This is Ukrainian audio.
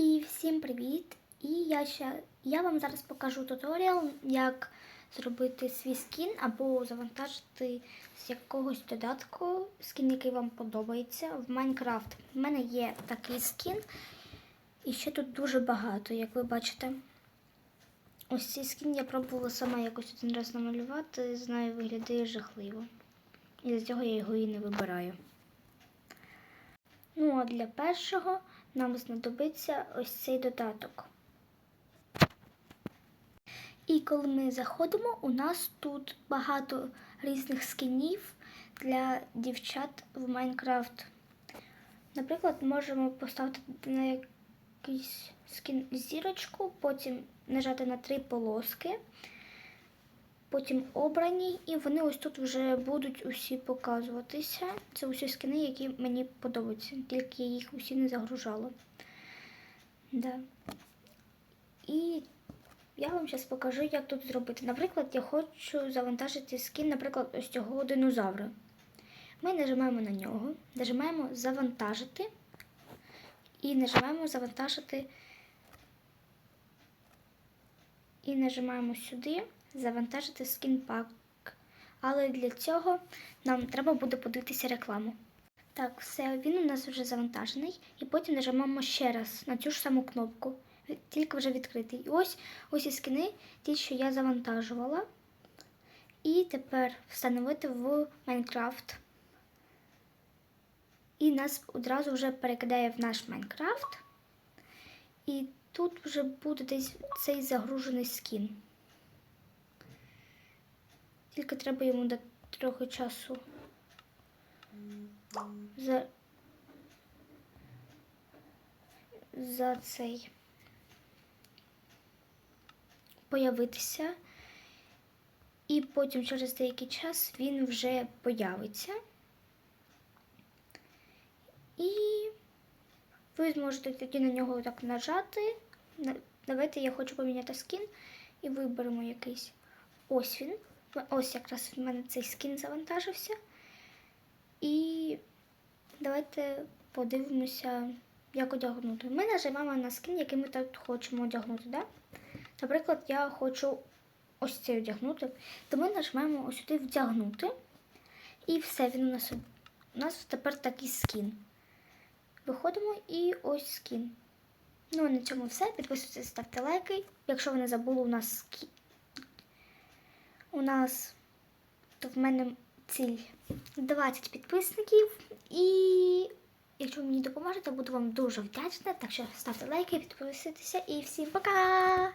І всім привіт! І я ще я вам зараз покажу туторіал, як зробити свій скін або завантажити з якогось додатку скін, який вам подобається в Майнкрафт. У мене є такий скін, і ще тут дуже багато, як ви бачите. Ось цей скін я пробувала сама якось один раз намалювати, знаю, виглядає жахливо. І з цього я його і не вибираю. Ну, а для першого нам знадобиться ось цей додаток. І коли ми заходимо, у нас тут багато різних скінів для дівчат в Майнкрафт. Наприклад, можемо поставити на якийсь скін зірочку, потім нажати на три полоски, потім обрані, і вони ось тут вже будуть усі показуватися. Це усі скини, які мені подобаються, тільки я їх усі не загружала. Да. І я вам зараз покажу, як тут зробити. Наприклад, я хочу завантажити скін, наприклад, ось цього динозавра. Ми нажимаємо на нього, нажимаємо завантажити і нажимаємо завантажити. І нажимаємо сюди завантажити скін пак. Але для цього нам треба буде подивитися рекламу. Так, все, він у нас вже завантажений. І потім нажимаємо ще раз на цю ж саму кнопку. Тільки вже відкритий. І ось ось і скини, ті, що я завантажувала. І тепер встановити в Майнкрафт. І нас одразу вже перекидає в наш Майнкрафт. І тут вже буде десь цей загружений скін. Тільки треба йому дати трохи часу. За, за цей появитися. І потім через деякий час він вже появиться. І ви зможете тоді на нього так нажати. Давайте я хочу поміняти скін і виберемо якийсь. Ось він. Ось якраз в мене цей скін завантажився. І давайте подивимося, як одягнути. Ми нажимаємо на скін, який ми тут хочемо одягнути. Да? Наприклад, я хочу ось цей одягнути, то ми нажимаємо ось сюди вдягнути. І все, він у нас у нас тепер такий скін. Виходимо і ось скін. Ну, а на цьому все. Підписуйтесь, ставте лайки. Якщо ви не забули, у нас скін. У нас то в мене ціль 20 підписників. І якщо ви мені допоможете, буду вам дуже вдячна. Так що ставте лайки, підписуйтеся і всім пока!